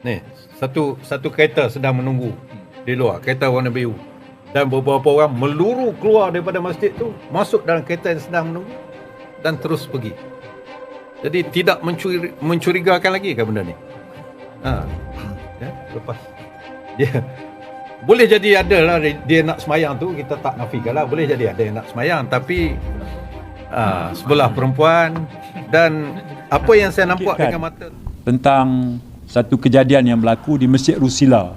Ni, satu satu kereta sedang menunggu di luar, kereta warna biru. Dan beberapa orang meluru keluar daripada masjid tu, masuk dalam kereta yang sedang menunggu dan terus pergi. Jadi tidak mencuri, mencurigakan lagi ke benda ni? Ha. Ya, lepas. Ya. Boleh jadi ada lah dia nak semayang tu kita tak nafikan lah. Boleh jadi ada yang nak semayang tapi ah, sebelah perempuan dan apa yang saya nampak dengan mata tentang satu kejadian yang berlaku di Masjid Rusila.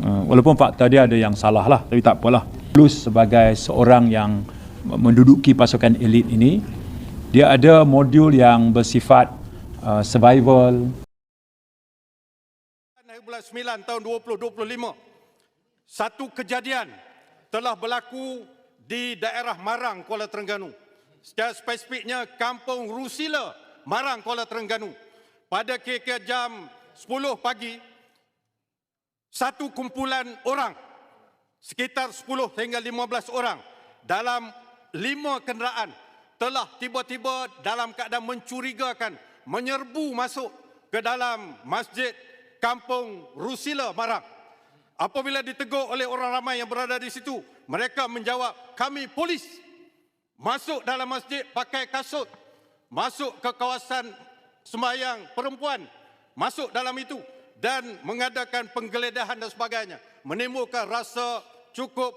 Uh, walaupun fakta dia ada yang salah lah, tapi tak apalah. Plus sebagai seorang yang menduduki pasukan elit ini, dia ada modul yang bersifat uh, survival, hari bulan 9 tahun 2025 satu kejadian telah berlaku di daerah Marang Kuala Terengganu secara spesifiknya kampung Rusila Marang Kuala Terengganu pada kira-kira jam 10 pagi satu kumpulan orang sekitar 10 hingga 15 orang dalam lima kenderaan telah tiba-tiba dalam keadaan mencurigakan menyerbu masuk ke dalam masjid kampung Rusila Marang. Apabila ditegur oleh orang ramai yang berada di situ, mereka menjawab, kami polis. Masuk dalam masjid pakai kasut. Masuk ke kawasan sembahyang perempuan. Masuk dalam itu dan mengadakan penggeledahan dan sebagainya. Menimbulkan rasa cukup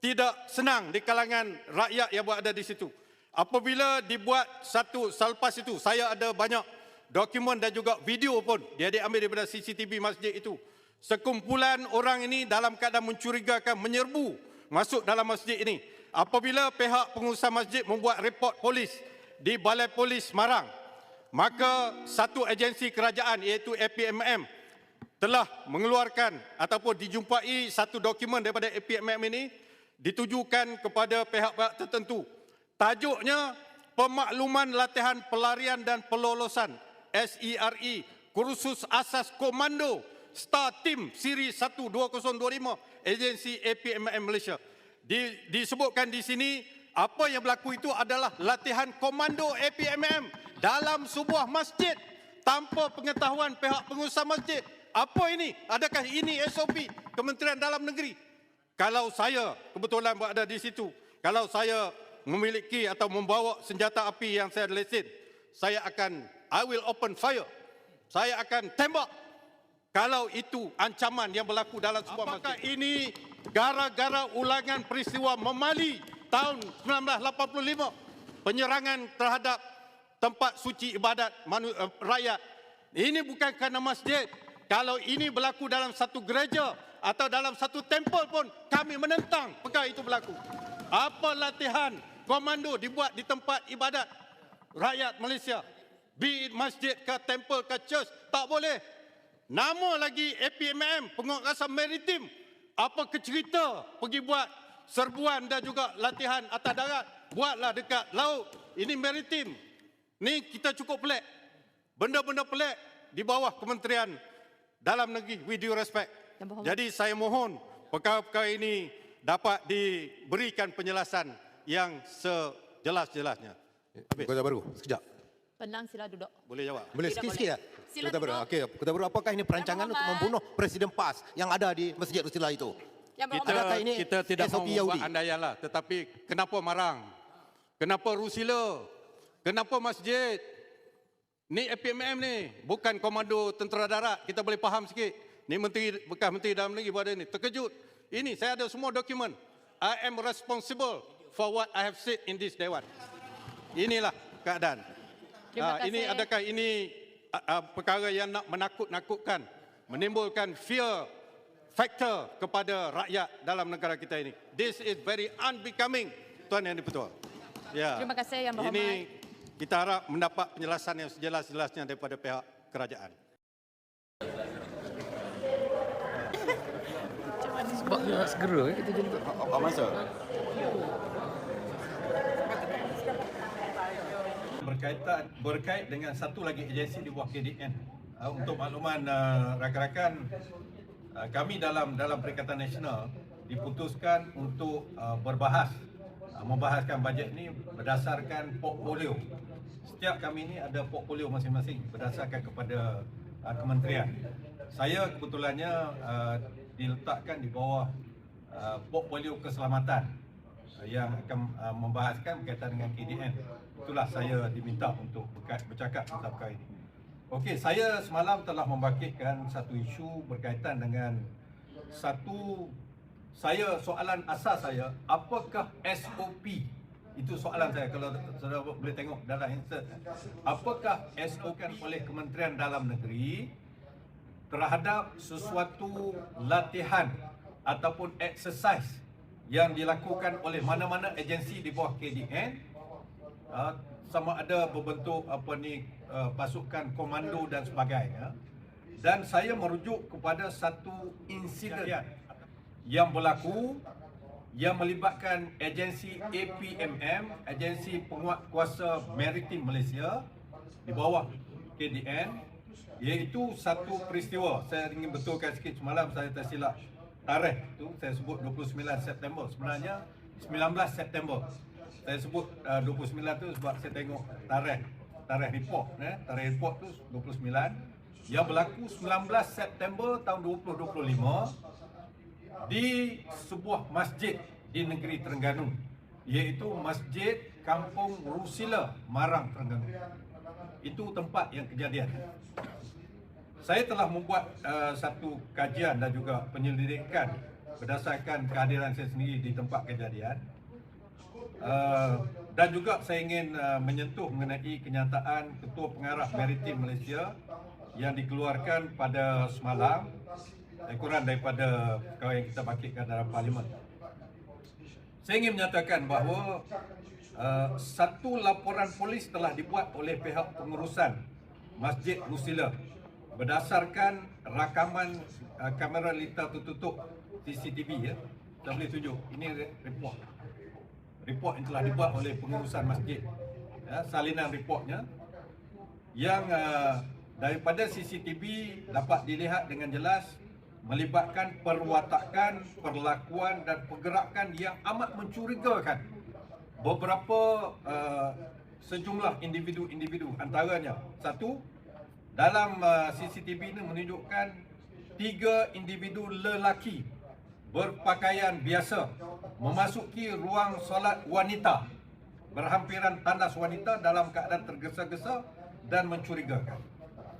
tidak senang di kalangan rakyat yang berada di situ. Apabila dibuat satu selepas itu, saya ada banyak dokumen dan juga video pun dia diambil daripada CCTV masjid itu. Sekumpulan orang ini dalam keadaan mencurigakan menyerbu masuk dalam masjid ini. Apabila pihak pengurusan masjid membuat report polis di Balai Polis Marang, maka satu agensi kerajaan iaitu APMM telah mengeluarkan ataupun dijumpai satu dokumen daripada APMM ini ditujukan kepada pihak-pihak tertentu. Tajuknya Pemakluman Latihan Pelarian dan Pelolosan SERE Kursus Asas Komando Star Team Siri 12025 Agensi APMM Malaysia. Di, disebutkan di sini apa yang berlaku itu adalah latihan komando APMM dalam sebuah masjid tanpa pengetahuan pihak pengusaha masjid. Apa ini? Adakah ini SOP Kementerian Dalam Negeri? Kalau saya kebetulan berada di situ, kalau saya memiliki atau membawa senjata api yang saya lesen, saya akan I will open fire. Saya akan tembak kalau itu ancaman yang berlaku dalam sebuah Apakah masjid. ini gara-gara ulangan peristiwa Memali tahun 1985 penyerangan terhadap tempat suci ibadat manu, uh, rakyat. Ini bukan kerana masjid. Kalau ini berlaku dalam satu gereja atau dalam satu tempel pun kami menentang perkara itu berlaku. Apa latihan komando dibuat di tempat ibadat rakyat Malaysia? Be it masjid ke tempel ke church tak boleh. Nama lagi APMM penguatkuasaan maritim. Apa kecerita pergi buat serbuan dan juga latihan atas darat. Buatlah dekat laut. Ini maritim. Ni kita cukup pelik. Benda-benda pelik di bawah Kementerian Dalam Negeri with due respect. Jadi saya mohon perkara-perkara ini dapat diberikan penjelasan yang sejelas-jelasnya. Habis. Kota Baru, sekejap. Tenang sila duduk. Boleh jawab? Boleh sikit-sikit ya? boleh. Sila Kota Baru. duduk. Okey, Kota Baru apakah ini perancangan untuk membunuh Presiden PAS yang ada di Masjid Rusila itu? Yang kita. Adakah ini kita tidak SOP mahu Yahudi? buat andaian lah tetapi kenapa marang kenapa rusila kenapa masjid ni APMM ni bukan komando tentera darat kita boleh faham sikit ni menteri bekas menteri dalam negeri berada ni terkejut ini saya ada semua dokumen I am responsible for what I have said in this dewan inilah keadaan Terima Ah, ini kasih. adakah ini ah, perkara yang nak menakut-nakutkan menimbulkan fear faktor kepada rakyat dalam negara kita ini. This is very unbecoming, Tuan Yang Dipertua. Ya. Terima kasih, Yang Berhormat. Ini kita harap mendapat penjelasan yang sejelas-jelasnya daripada pihak kerajaan. Sebabnya segera eh, kita jemput. Apa masa? berkaitan berkait dengan satu lagi agensi di bawah KDN. Uh, untuk makluman uh, rakan-rakan uh, kami dalam dalam Perikatan Nasional diputuskan untuk uh, berbahas membahaskan bajet ini berdasarkan portfolio. Setiap kami ini ada portfolio masing-masing berdasarkan kepada uh, kementerian. saya kebetulannya uh, diletakkan di bawah uh, portfolio keselamatan uh, yang akan uh, membahaskan berkaitan dengan KDN. Itulah saya diminta untuk bercakap tentang perkara ini. Okey, saya semalam telah membangkitkan satu isu berkaitan dengan satu saya soalan asas saya apakah SOP itu soalan saya. Kalau saudara boleh tengok dalam insert. Apakah SOP oleh Kementerian Dalam Negeri terhadap sesuatu latihan ataupun exercise yang dilakukan oleh mana-mana agensi di bawah KDN uh, sama ada berbentuk apa ni uh, pasukan komando dan sebagainya. Dan saya merujuk kepada satu insiden yang berlaku yang melibatkan agensi APMM, agensi penguat kuasa maritim Malaysia di bawah KDN iaitu satu peristiwa. Saya ingin betulkan sikit semalam saya tersilap tarikh tu saya sebut 29 September. Sebenarnya 19 September. Saya sebut uh, 29 tu sebab saya tengok tarikh tarikh report eh. Tarikh report tu 29 yang berlaku 19 September tahun 2025 di sebuah masjid di negeri Terengganu iaitu Masjid Kampung Rusila Marang Terengganu. Itu tempat yang kejadian. Saya telah membuat uh, satu kajian dan juga penyelidikan berdasarkan kehadiran saya sendiri di tempat kejadian. Uh, dan juga saya ingin uh, menyentuh mengenai kenyataan Ketua Pengarah Maritim Malaysia yang dikeluarkan pada semalam kurang daripada perkara yang kita bangkitkan dalam parlimen. Saya ingin menyatakan bahawa uh, satu laporan polis telah dibuat oleh pihak pengurusan Masjid Rusila berdasarkan rakaman uh, kamera lintah tertutup CCTV ya. Kita boleh tunjuk. Ini re- report. Report yang telah dibuat oleh pengurusan masjid. Ya, salinan reportnya yang uh, daripada CCTV dapat dilihat dengan jelas melibatkan perwatakan, perlakuan dan pergerakan yang amat mencurigakan beberapa uh, sejumlah individu-individu antaranya satu dalam uh, CCTV ini menunjukkan tiga individu lelaki berpakaian biasa memasuki ruang solat wanita berhampiran tandas wanita dalam keadaan tergesa-gesa dan mencurigakan.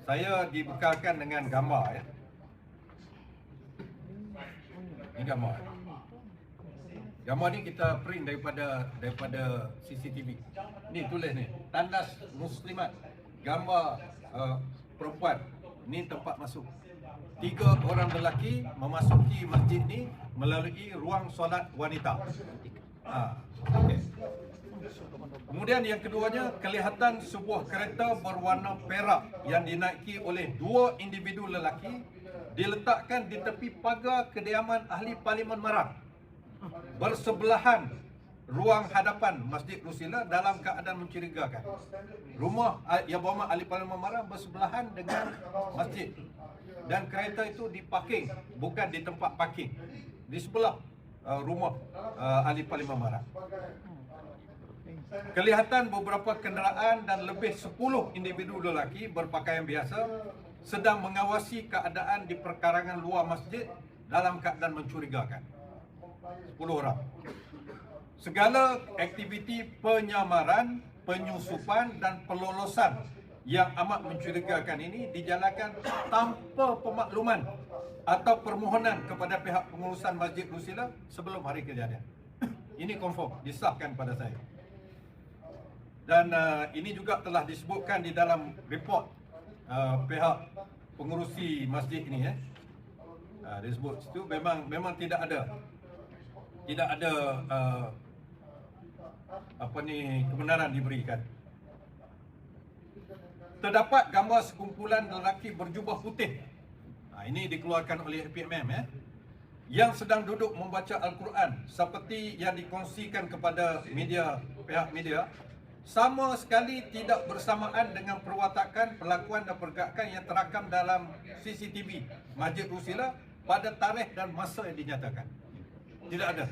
Saya dibekalkan dengan gambar ya. Ini gambar. Gambar ni kita print daripada daripada CCTV. Ni tulis ni, tandas muslimat. Gambar uh, perempuan. Ni tempat masuk. Tiga orang lelaki memasuki masjid ni melalui ruang solat wanita. Ha, okay. Kemudian yang keduanya, kelihatan sebuah kereta berwarna perak yang dinaiki oleh dua individu lelaki diletakkan di tepi pagar kediaman ahli Parlimen Marang bersebelahan ruang hadapan Masjid Rusila dalam keadaan mencurigakan. Rumah ah, yang berhormat ahli Parlimen Marang bersebelahan dengan masjid dan kereta itu diparking bukan di tempat parking di sebelah uh, rumah uh, ahli Parlimen Marang. Kelihatan beberapa kenderaan dan lebih 10 individu lelaki berpakaian biasa sedang mengawasi keadaan di perkarangan luar masjid dalam keadaan mencurigakan. 10 orang. Segala aktiviti penyamaran, penyusupan dan pelolosan yang amat mencurigakan ini dijalankan tanpa pemakluman atau permohonan kepada pihak pengurusan Masjid Rusila sebelum hari kejadian. Ini confirm, disahkan pada saya. Dan uh, ini juga telah disebutkan di dalam report uh, pihak pengurusi masjid ini eh. Uh, disebut situ memang memang tidak ada tidak ada uh, apa ni kebenaran diberikan. Terdapat gambar sekumpulan lelaki berjubah putih. Ha, ini dikeluarkan oleh PMM eh yang sedang duduk membaca Al-Quran seperti yang dikongsikan kepada media pihak media sama sekali tidak bersamaan dengan perwatakan, perlakuan dan pergerakan yang terakam dalam CCTV Masjid Rusila pada tarikh dan masa yang dinyatakan. Tidak ada.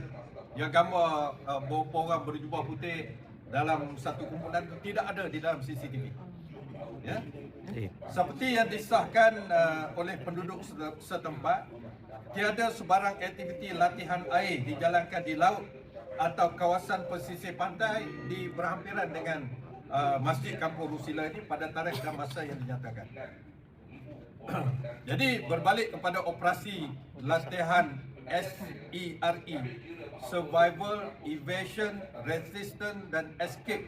Yang gambar uh, beberapa orang berjubah putih dalam satu kumpulan itu tidak ada di dalam CCTV. Ya. Seperti yang disahkan uh, oleh penduduk sete- setempat, tiada sebarang aktiviti latihan air dijalankan di laut atau kawasan pesisir pantai di berhampiran dengan uh, Masjid Kampung Rusila ini pada tarikh dan masa yang dinyatakan. Jadi berbalik kepada operasi latihan SERE Survival, Evasion, Resistance dan Escape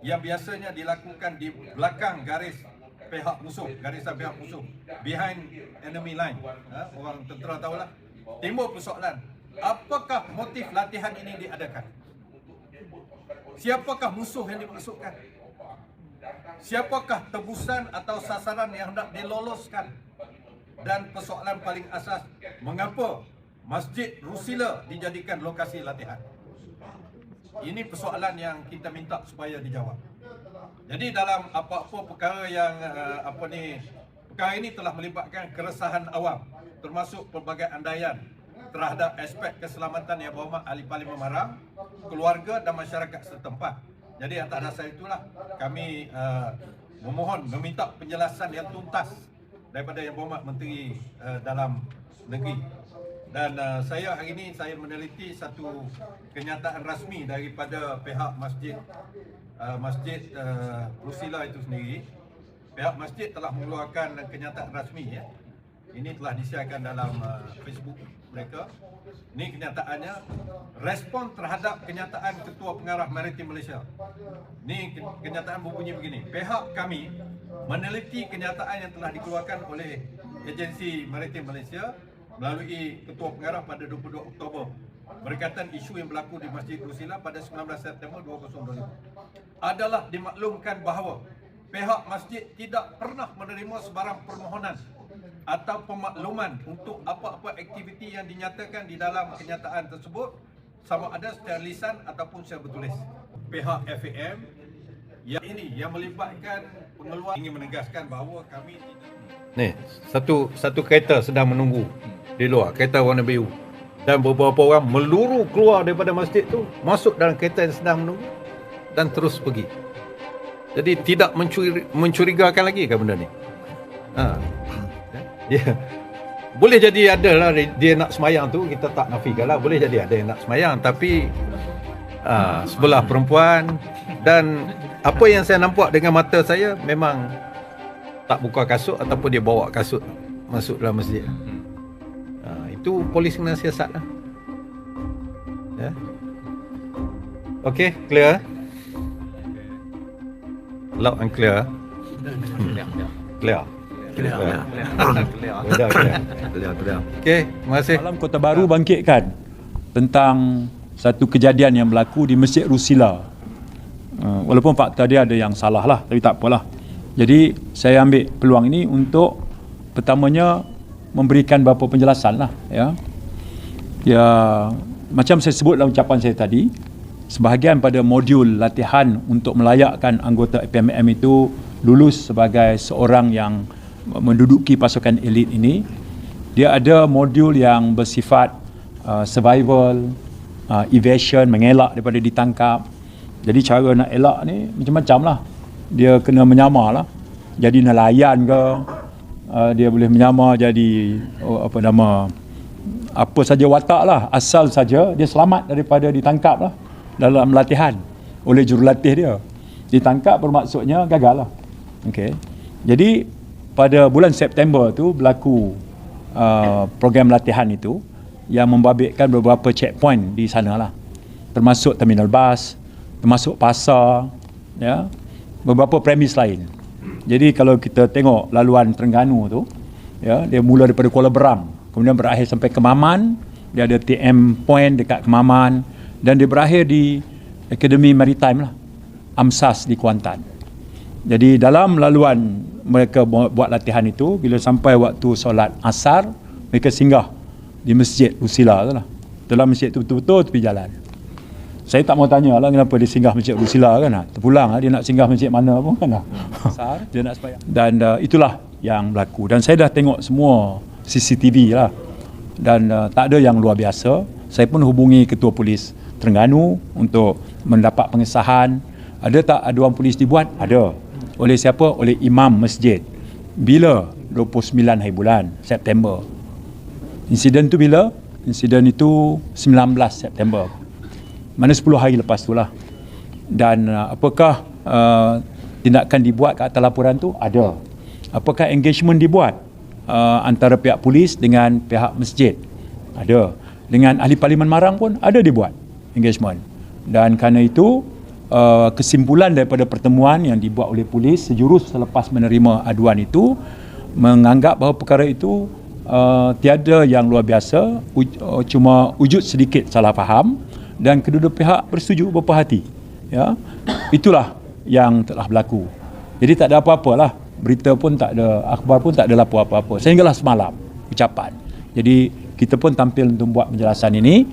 yang biasanya dilakukan di belakang garis pihak musuh, garisan pihak musuh behind enemy line. Ha, orang tentera tahulah. Timbul persoalan, apakah motif latihan ini diadakan? Siapakah musuh yang dimasukkan? Siapakah tebusan atau sasaran yang hendak diloloskan? Dan persoalan paling asas, mengapa Masjid Rusila dijadikan lokasi latihan? Ini persoalan yang kita minta supaya dijawab. Jadi dalam apa-apa perkara yang uh, apa ni perkara ini telah melibatkan keresahan awam termasuk pelbagai andaian terhadap aspek keselamatan yang berhormat ahli parlimen Marang, keluarga dan masyarakat setempat. Jadi atas dasar itulah kami uh, memohon meminta penjelasan yang tuntas daripada yang berhormat menteri uh, dalam negeri dan uh, saya hari ini saya meneliti satu kenyataan rasmi daripada pihak masjid uh, masjid uh, Rusila itu sendiri. Pihak masjid telah mengeluarkan kenyataan rasmi ya. Ini telah disiarkan dalam uh, Facebook mereka. Ini kenyataannya respon terhadap kenyataan Ketua Pengarah Maritim Malaysia. Ini ke- kenyataan berbunyi begini. Pihak kami meneliti kenyataan yang telah dikeluarkan oleh Agensi Maritim Malaysia melalui Ketua Pengarah pada 22 Oktober berkaitan isu yang berlaku di Masjid Rusila pada 19 September 2025 adalah dimaklumkan bahawa pihak masjid tidak pernah menerima sebarang permohonan atau pemakluman untuk apa-apa aktiviti yang dinyatakan di dalam kenyataan tersebut sama ada secara lisan ataupun secara bertulis. Pihak FAM yang ini yang melibatkan pengeluaran ingin menegaskan bahawa kami Ni, satu satu kereta sedang menunggu di luar, kereta warna biru. Dan beberapa orang meluru keluar daripada masjid tu, masuk dalam kereta yang sedang menunggu dan terus pergi. Jadi tidak mencuri, mencurigakan lagi ke benda ni? Ha. Dia boleh jadi ada lah dia nak semayang tu kita tak nafikan lah boleh jadi ada yang nak semayang tapi ah, sebelah perempuan dan apa yang saya nampak dengan mata saya memang tak buka kasut ataupun dia bawa kasut masuk dalam masjid. Ha, itu polis kena siasat lah. Ya. Okay, clear? Loud and clear? Clear, clear. Clear. Clear, clear. Clear, clear. Okay, terima kasih. Malam Kota Baru bangkitkan tentang satu kejadian yang berlaku di Masjid Rusila. Uh, walaupun fakta dia ada yang salah lah, tapi tak apalah. Jadi saya ambil peluang ini untuk pertamanya memberikan beberapa penjelasan lah. Ya. ya macam saya sebut dalam ucapan saya tadi, sebahagian pada modul latihan untuk melayakkan anggota PMM itu lulus sebagai seorang yang menduduki pasukan elit ini dia ada modul yang bersifat uh, survival, uh, evasion, mengelak daripada ditangkap. Jadi cara nak elak ni macam-macam lah. Dia kena menyamar lah. Jadi nelayan ke, uh, dia boleh menyamar jadi oh, apa nama, apa saja watak lah. Asal saja dia selamat daripada ditangkap lah dalam latihan oleh jurulatih dia. Ditangkap bermaksudnya gagal lah. Okay. Jadi pada bulan September tu berlaku uh, program latihan itu yang membabitkan beberapa checkpoint di sana lah. Termasuk terminal bas, termasuk pasar, ya, beberapa premis lain. Jadi kalau kita tengok laluan Terengganu tu, ya, dia mula daripada Kuala Berang, kemudian berakhir sampai ke Maman, dia ada TM point dekat Kemaman dan dia berakhir di Akademi Maritime lah, AMSAS di Kuantan. Jadi dalam laluan mereka bu- buat latihan itu bila sampai waktu solat asar mereka singgah di masjid Rusila tu lah. Dalam masjid tu betul-betul tepi jalan. Saya tak mau tanya lah kenapa dia singgah masjid Rusila kan lah. Terpulang lah dia nak singgah masjid mana pun kan lah. Asar dia nak sembahyang. Dan uh, itulah yang berlaku. Dan saya dah tengok semua CCTV lah. Dan uh, tak ada yang luar biasa. Saya pun hubungi ketua polis Terengganu untuk mendapat pengesahan. Ada tak aduan polis dibuat? Ada. Oleh siapa? Oleh imam masjid. bila? 29 hari bulan September. Insiden tu bila? Insiden itu 19 September. Mana 10 hari lepas tu lah. Dan uh, apakah uh, tindakan dibuat ke atas laporan tu? Ada. Apakah engagement dibuat uh, antara pihak polis dengan pihak masjid? Ada. Dengan ahli parlimen Marang pun ada dibuat engagement. Dan kerana itu uh, kesimpulan daripada pertemuan yang dibuat oleh polis sejurus selepas menerima aduan itu menganggap bahawa perkara itu uh, tiada yang luar biasa uj- uh, cuma wujud sedikit salah faham dan kedua-dua pihak bersetuju berperhati ya. Itulah yang telah berlaku. Jadi tak ada apa-apa lah berita pun tak ada akhbar pun tak ada apa-apa. Sehinggalah semalam ucapan. Jadi kita pun tampil untuk buat penjelasan ini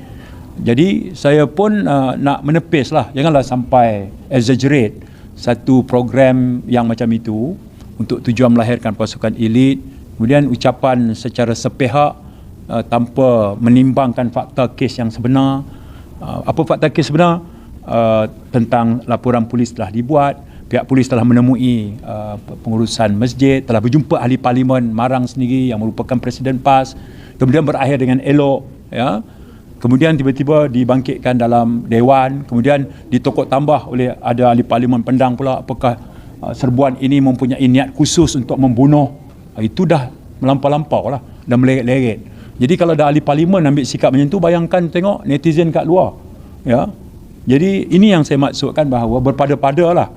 jadi saya pun uh, nak menepis lah. Janganlah sampai exaggerate satu program yang macam itu untuk tujuan melahirkan pasukan elit. Kemudian ucapan secara sepihak uh, tanpa menimbangkan fakta kes yang sebenar. Uh, apa fakta kes sebenar? Uh, tentang laporan polis telah dibuat. Pihak polis telah menemui uh, pengurusan masjid telah berjumpa ahli parlimen Marang sendiri yang merupakan presiden PAS kemudian berakhir dengan elok ya kemudian tiba-tiba dibangkitkan dalam dewan kemudian ditokok tambah oleh ada ahli parlimen pendang pula apakah uh, serbuan ini mempunyai niat khusus untuk membunuh. Uh, itu dah melampau-lampau lah dah meleret-leret jadi kalau ada ahli parlimen ambil sikap macam tu bayangkan tengok netizen kat luar ya. Jadi ini yang saya maksudkan bahawa berpada-pada lah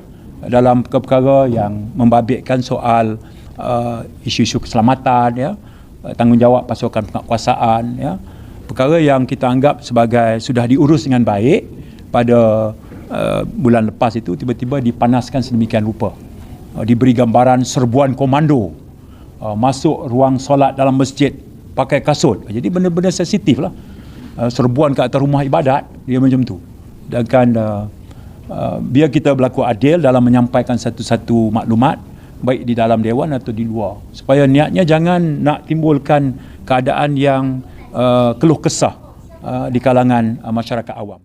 dalam perkara yang membabitkan soal uh, isu-isu keselamatan ya. Uh, tanggungjawab pasukan penguasaan ya perkara yang kita anggap sebagai sudah diurus dengan baik pada uh, bulan lepas itu tiba-tiba dipanaskan sedemikian rupa. Uh, diberi gambaran serbuan komando uh, masuk ruang solat dalam masjid pakai kasut. Jadi benda-benda sensitif lah. Uh, serbuan ke atas rumah ibadat dia macam tu. Dan kan uh, uh, biar kita berlaku adil dalam menyampaikan satu-satu maklumat baik di dalam dewan atau di luar. Supaya niatnya jangan nak timbulkan keadaan yang uh, keluh kesah uh, di kalangan uh, masyarakat awam